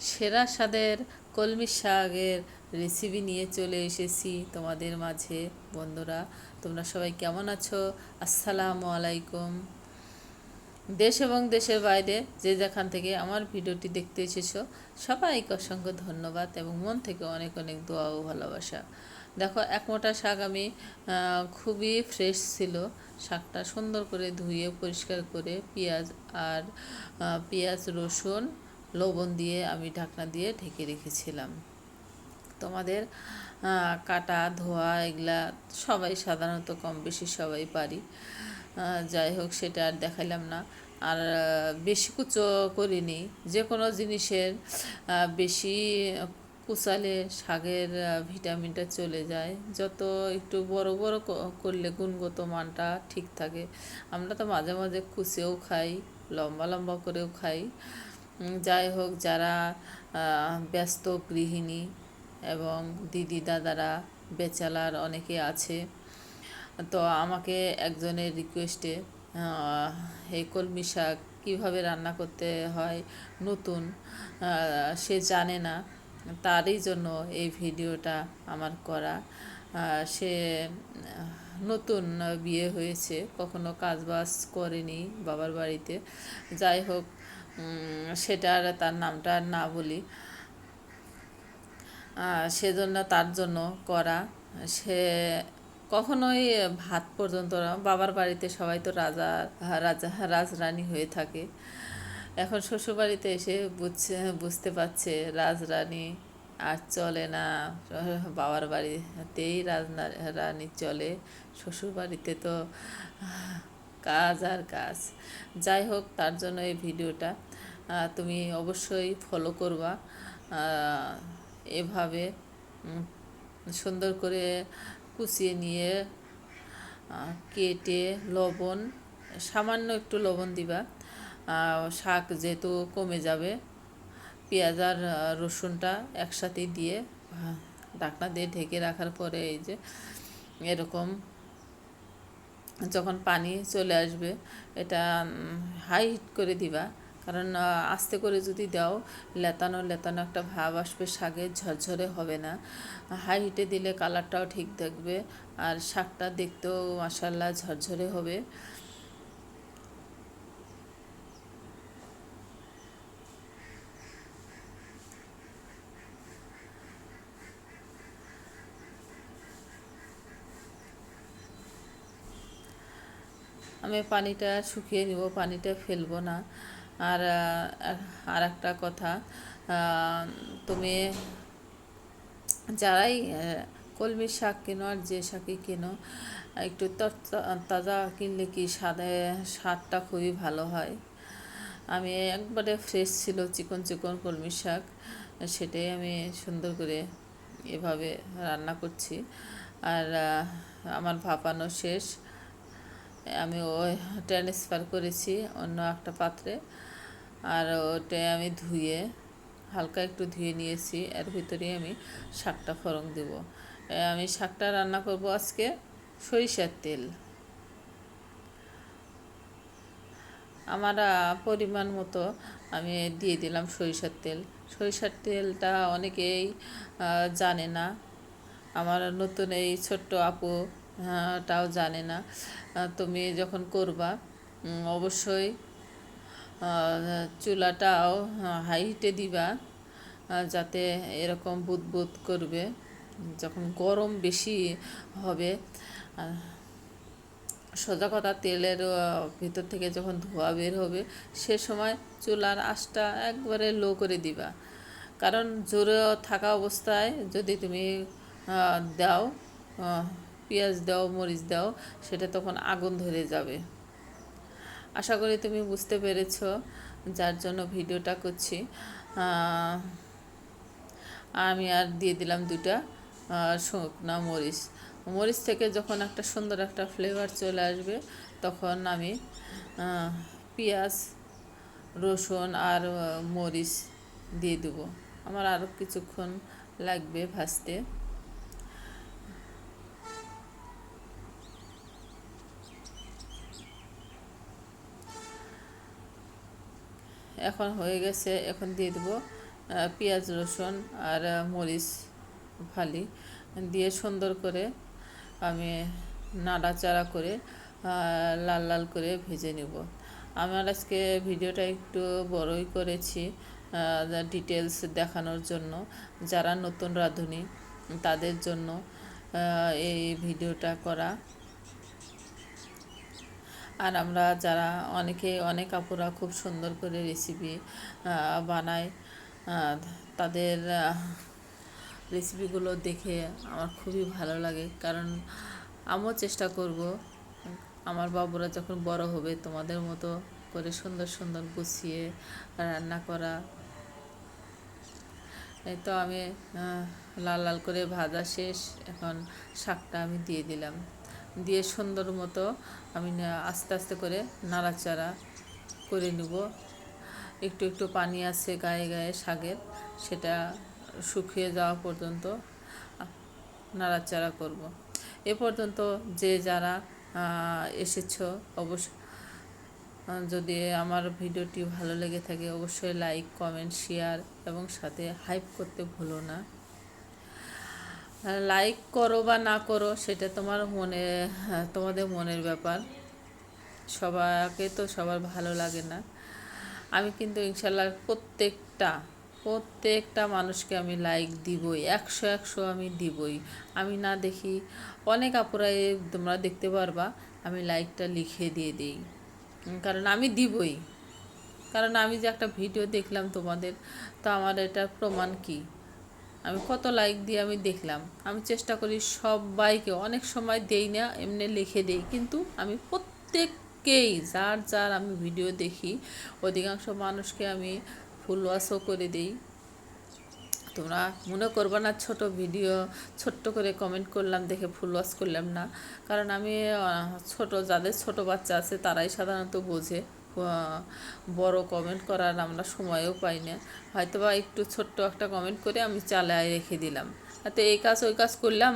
সেরা স্বাদের কলমি শাকের রেসিপি নিয়ে চলে এসেছি তোমাদের মাঝে। বন্ধুরা, তোমরা সবাই কেমন আছো? আসসালামু আলাইকুম। দেশ এবং দেশের বাইরে যে যেখান থেকে আমার ভিডিওটি দেখতে এসেছ, সবাইকে অসংখ্য ধন্যবাদ এবং মন থেকে অনেক অনেক দোয়া ও ভালোবাসা। দেখো, এক মোটা শাক আমি খুবই ফ্রেশ ছিল। শাকটা সুন্দর করে ধুয়ে, পরিষ্কার করে পেঁয়াজ আর পেঁয়াজ রসুন লবণ দিয়ে আমি ঢাকনা দিয়ে ঢেকে রেখেছিলাম। তোমাদের কাটা, ধোয়া এগুলা সবাই সাধারণত কম বেশি সবাই পারি। যাই হোক, সেটা আর দেখাইলাম না। আর বেশি কুচো করিনি। যে কোনো জিনিসের বেশি কুচালে শাকের ভিটামিনটা চলে যায়। যত একটু বড় বড় করলে গুণগত মানটা ঠিক থাকে। আমরা তো মাঝে মাঝে কুচেও খাই, লম্বা লম্বা করেও খাই। যাই হোক, যারা ব্যস্ত গৃহিণী এবং দিদি দাদারা বেচালার অনেকে আছে, তো আমাকে একজনের রিকোয়েস্টে এই কলমি শাক কীভাবে রান্না করতে হয় নতুন সে জানে না, তারই জন্য এই ভিডিওটা আমার করা। সে, নতুন বিয়ে হয়েছে, কখনো কাজবাজ করেনি বাবার বাড়িতে। যাই হোক সেটা আর তার নামটা আর না বলি। সেজন্য তার জন্য করা। সে কখনোই ভাত পর্যন্ত না, বাবার বাড়িতে সবাই তো রাজা রাজা, রাজরানী হয়ে থাকে। এখন শ্বশুরবাড়িতে এসে বুঝছে, বুঝতে পারছে রাজরানী আর চলে না। বাবার বাড়িতেই রাজনা, রানী চলে। শ্বশুরবাড়িতে তো কাজ আর কাজ। যাই হোক, তার জন্য এই ভিডিওটা তুমি অবশ্যই ফলো করবা। এভাবে সুন্দর করে কুচিয়ে নিয়ে কেটে লবণ, সামান্য একটু লবণ দিবা। শাক যেহেতু কমে যাবে, পেঁয়াজ আর রসুনটা একসাথে দিয়ে ঢাকনা দিয়ে ঢেকে রাখার পরে এই যে, এরকম যখন পানি চলে আসবে, এটা হাই হিট করে দিবা। কারণ আস্তে করে যদি দাও, লেতানো লেতানো একটা ভাব আসবে, শাকে ঝরঝরে হবে না। হাই হিটে দিলে কালারটাও ঠিক থাকবে, আর শাকটা দেখতেও মাসাল্লাহ ঝরঝরে হবে। আমি পানিটা শুকিয়ে নিব, পানিটা ফেলব না। আর আর একটা কথা তুমি যারাই কলমির শাক কেনো আর যে শাকই কেনো, একটু তাজা কিনলে কি স্বাদে, স্বাদটা খুবই ভালো হয়? আমি একবারে ফ্রেশ ছিল চিকন চিকন কলমির শাক, সেটাই আমি সুন্দর করে এভাবে রান্না করছি। আর আমার ভাপানো শেষ। আমি ওই ট্রান্সফার করেছি অন্য একটা পাত্রে। আর ওটা আমি ধুয়ে, হালকা একটু ধুয়ে নিয়েছি, এর ভিতরে আমি শাকটা ফোড়ন দেব। আমি শাকটা রান্না করব আজকে সরিষার তেল। আমার পরিমাণ মতো আমি দিয়ে দিলাম সরিষার তেল। সরিষার তেলটা অনেকেই জানে না। আমার নতুন এই ছোট্ট আপু টাও জানে না। তুমি যখন করবা অবশ্যই চুলাটাও হাই হিটে দিবা যাতে এরকম বুদ বুদ করবে। যখন গরম বেশি হবে সোজা কথা তেলের ভিতর থেকে যখন ধোঁয়া বের হবে, সে সময় চুলার আঁচটা একবারে লো করে দিবা। কারণ জোরে থাকা অবস্থায় যদি তুমি দাও পেঁয়াজ দাও, মরিচ দাও, সেটা তখন আগুন ধরে যাবে। আশা করি তুমি বুঝতে পেরেছ যার জন্য ভিডিওটা করছি। আমি আর দিয়ে দিলাম দুটা শুকনা মরিচ। মরিচ থেকে যখন একটা সুন্দর একটা ফ্লেভার চলে আসবে, তখন আমি পেঁয়াজ, রসুন আর মরিচ দিয়ে দেবো। আমার আরও কিছুক্ষণ লাগবে ভাজতে। এখন হয়ে গেছে, এখন দিয়ে দেবো পেঁয়াজ, রসুন আর মরিচ ফালি। দিয়ে সুন্দর করে আমি নাড়াচাড়া করে লাল লাল করে ভেজে নেব। আমার আজকে ভিডিওটা একটু বড়ই করেছি ডিটেলস দেখানোর জন্য। যারা নতুন রাঁধুনি, তাদের জন্য এই ভিডিওটা করা। আর আমরা যারা অনেকে, অনেক আপুরা খুব সুন্দর করে রেসিপি বানায় তাদের রেসিপিগুলো দেখে আমার খুবই ভালো লাগে। কারণ আমিও চেষ্টা করব, আমার বাবুরা যখন বড় হবে তোমাদের মতো করে সুন্দর সুন্দর গুছিয়ে রান্না করা। এই তো আমি লাল লাল করে ভাজা শেষ, এখন শাকটা আমি দিয়ে দিলাম। দিয়ে সুন্দর মতো আমি আস্তে আস্তে করে নাড়াচাড়া করে নেব একটু একটু পানি আছে গায়ে গায়ে শাকের সেটা শুকিয়ে যাওয়া পর্যন্ত নাড়াচাড়া করব। এ পর্যন্ত যে যারা এসেছ অবশ্য যদি আমার ভিডিওটি ভালো লেগে থাকে অবশ্যই লাইক, কমেন্ট, শেয়ার এবং সাথে হাইপ করতে ভুলো না লাইক করো বা না করো সেটা তোমার মনে হ্যাঁ, তোমাদের মনের ব্যাপার। সবাইকে তো সবার ভালো লাগে না। আমি কিন্তু ইনশাল্লাহ প্রত্যেকটা প্রত্যেকটা মানুষকে আমি লাইক দিবই একশো একশো আমি দিবই। আমি না দেখি অনেক আপুরাই তোমরা দেখতে পারবা আমি লাইকটা লিখে দিয়ে দিই। কারণ আমি দিবই। কারণ আমি যে একটা ভিডিও দেখলাম তোমাদের তো আমার এটা প্রমাণ কি? আমি কত লাইক দিয়ে আমি দেখলাম। আমি চেষ্টা করি সবাইকে, অনেক সময় দেই না, এমনি লিখে দেই। কিন্তু আমি প্রত্যেককেই, যার যার আমি ভিডিও দেখি, অধিকাংশ মানুষকে আমি ফুল ওয়াশও করে দিই। তোমরা মনে করবে না, ছোট ভিডিও ছোট্ট করে কমেন্ট করলাম, দেখে ফুল ওয়াশ করলাম না। কারণ আমি ছোট, যাদের ছোট বাচ্চা আছে, তারাই সাধারণত বোঝে। বড় কমেন্ট করার আমরা সময়ও পাই না। হয়তো বা একটু ছোট্ট একটা কমেন্ট করে আমি চালায় রেখে দিলাম। তো এই কাজ, ওই কাজ করলাম,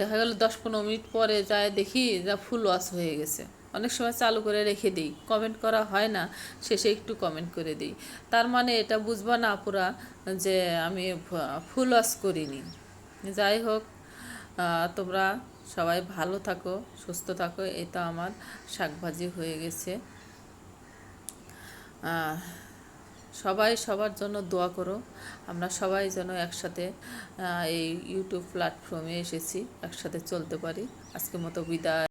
দেখা গেল দশ পনেরো মিনিট পরে যায় দেখি যা ফুল ওয়াশ হয়ে গেছে। অনেক সময় চালু করে রেখে দিই কমেন্ট করা হয় না, শেষে একটু কমেন্ট করে দিই। তার মানে এটা বুঝবা না পুরা যে আমি ফুল ওয়াশ করিনি। যাই হোক তোমরা সবাই ভালো থাকো, সুস্থ থাকো, এটা আমার শাকভাজি হয়ে গেছে। সবাই সবার জন্য দোয়া করো। আমরা সবাই যেন একসাথে এই ইউটিউব প্ল্যাটফর্মে এসেছি, একসাথে চলতে পারি। আজকের মতো বিদায়।